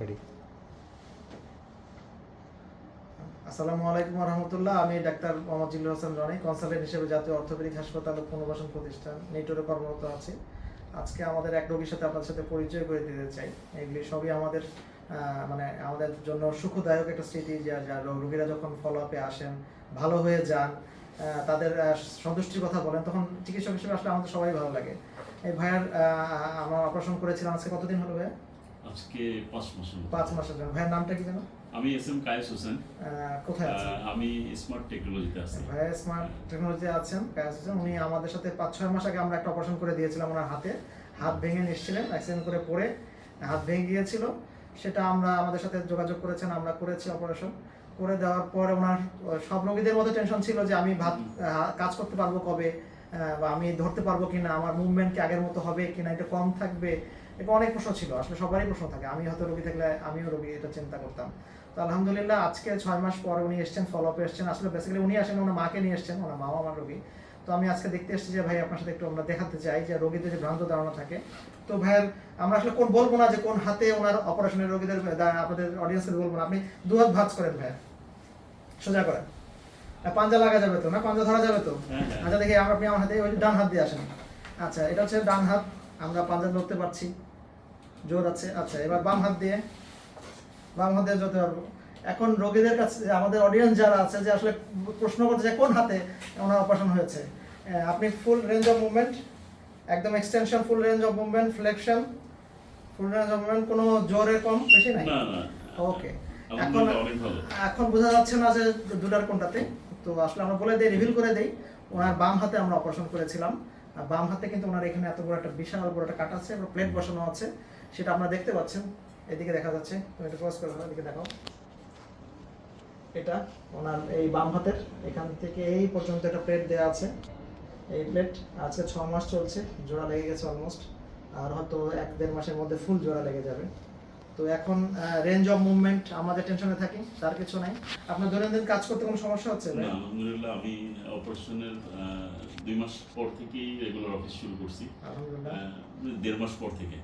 Ready আসসালামু আলাইকুম রহমতুল্লাহ আমি ডাক্তার মোহাম্মদ জিল্লুর হাসান রনি, কনসালটেন্ট হিসেবে জাতীয় অর্থোপেডিক হাসপাতাল ও পুনর্বাসন প্রতিষ্ঠান নেটোরে কর্মরত আছি। আজকে আমাদের এক রোগীর সাথে আপনাদের সাথে পরিচয় করে দিতে চাই। এগুলি সবই আমাদের মানে আমাদের জন্য সুখদায়ক একটা স্মৃতি, যা রোগীরা যখন ফলো আপে আসেন, ভালো হয়ে যান তাদের সন্তুষ্টির কথা বলেন, তখন চিকিৎসক হিসেবে আসলে আমাদের সবাই ভালো লাগে। এই ভাইয়ার আমার অপারেশন করেছিলাম আজকে কতদিন হলো ভাইয়া? আজকে পাঁচ মাস হলো। পাঁচ মাসের জন্য ভাইয়ের নামটা কি যেন? আমি এস এম কায়েস হোসেন। কোথায় আছে আহ, আমি স্মার্ট টেকনোলজিতে আছি। ভাইয়া স্মার্ট টেকনোলজি আছেন কাজ আছেন উনি আমাদের সাথে পাঁচ ছয় মাস আগে আমরা একটা অপারেশন করে দিয়েছিলাম ওনার হাতে। হাত ভেঙে নিচ্ছিলেন অ্যাক্সিডেন্ট করে পড়ে হাত ভেঙে গিয়েছিল। সেটা আমরা আমাদের সাথে যোগাযোগ করেছেন আমরা করেছি অপারেশন করে দেওয়ার পরে ওনার সব রোগীদের মতো টেনশন ছিল যে আমি ভাত কাজ করতে পারব কবে বা আমি ধরতে পারব কিনা আমার মুভমেন্ট কি আগের মতো হবে কিনা এটা কম থাকবে এটা অনেক প্রশ্ন ছিল আসলে সবারই প্রশ্ন থাকে আমি হয়তো রোগী থাকলে আমিও রোগী এটা চিন্তা করতাম। তো আলহামদুলিল্লাহ আজকে ছয় মাস পর উনি এসেছেন ফলো আপে এসেছেন আসলে বেসিক্যালি উনি আসেন ওনার মাকে নিয়ে এসেছেন ওনার মাও আমার রোগী। তো আমি আজকে দেখতে এসেছি যে ভাই আপনার সাথে একটু আমরা দেখাতে চাই যে রোগীদের যে ভ্রান্ত ধারণা থাকে। তো ভাইয়ের আমরা আসলে কোন বলব না যে কোন হাতে ওনার অপারেশনের রোগীদের আপনাদের অডিয়েন্সের বলব না। আপনি দু হাত ভাঁজ করেন ভাইয়া। সোজা করেন। পাঞ্জা লাগা যাবে তো? না পাঞ্জা ধরা যাবে তো? হ্যাঁ, হ্যাঁ। আচ্ছা দেখি আমরা আপনি আমার হাতে ওই ডান হাত দিয়ে আসেন। আচ্ছা এটা হচ্ছে ডান হাত আমরা পাঞ্জা ধরতে পারছি। জোর আছে। আচ্ছা এবার বাম হাত দিয়ে। বাম হাত দিয়ে যেতে পারব এখন রোগীদের কাছে আমাদের অডিয়েন্স যারা আছে যে আসলে প্রশ্ন করতে যে কোন হাতে ওনার অপারেশন হয়েছে। আপনি ফুল রেঞ্জ অফ মুভমেন্ট একদম extension full range of movement flexion full range of movement কোনো জোরে কম বেশি নাই? না না ওকে এখন এখন বোঝা যাচ্ছে না যে দুটার কোনটাতে। তো আসলে আমরা বলে দিই রিভিল করে দেই ওনার বাম হাতে আমরা অপারেশন করেছিলাম। বাম হাতে কিন্তু ওনার এখানে এত বড় একটা বিশাল বড় একটা কাটা আছে প্লেট বসানো আছে সেটা আপনারা দেখতে পাচ্ছেন। এদিকে দেখা যাচ্ছে তুমি এটা ক্রস করে এদিকে দেখাও। এটা ওনার এই বাম হাতের এখান থেকে এই পর্যন্ত একটা প্লেট দেওয়া আছে। এই প্লেট আজকে ছ মাস চলছে জোড়া লেগে গেছে অলমোস্ট আর হয়তো এক দেড় মাসের মধ্যে ফুল জোড়া লেগে যাবে। তো এখন রেঞ্জ অফ মুভমেন্ট আমাদের টেনশনে থাকি তার কিছু নাই। আপনার দৈনন্দিন কাজ করতে কোনো সমস্যা হচ্ছে? না আলহামদুলিল্লাহ আমি অপারেশনের দুই মাস পর থেকেই রেগুলার অফিস শুরু করছি। আলহামদুলিল্লাহ। দেড় মাস পর থেকে।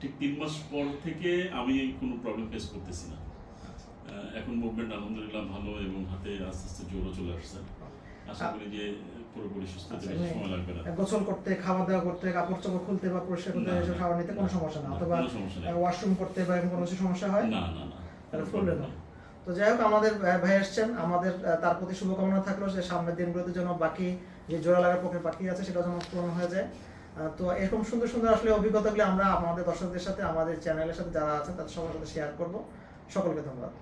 ঠিক তিন মাস পর থেকে আমি কোনো প্রবলেম ফেস করতেছি না। এখন মুভমেন্ট আলহামদুলিল্লাহ ভালো এবং হাতে আস্তে আস্তে জোরও চলে আসছে। আশা করি যে পুরোপুরি সুস্থ আচ্ছা, সময় লাগবে না। গোসল করতে খাওয়া দাওয়া করতে কাপড় চোপড় খুলতে বা পরিষ্কার করতে এসব খাবার নিতে কোনো সমস্যা না। অথবা। ওয়াশরুম করতে বা কোনো কিছু সমস্যা হয়? না না না তাহলে তো যাই হোক আমাদের ভাই এসছেন আমাদের তার প্রতি শুভকামনা থাকল যে সামনের দিনগুলোতে যেন বাকি যে জোড়া লাগার পক্ষে বাকি আছে সেটা যেন পূরণ হয়ে যায়। তো এরকম সুন্দর সুন্দর আসলে অভিজ্ঞতাগুলো আমরা আমাদের দর্শকদের সাথে আমাদের চ্যানেলের সাথে যারা আছেন তাদের সবার সাথে শেয়ার করব। সকলকে ধন্যবাদ।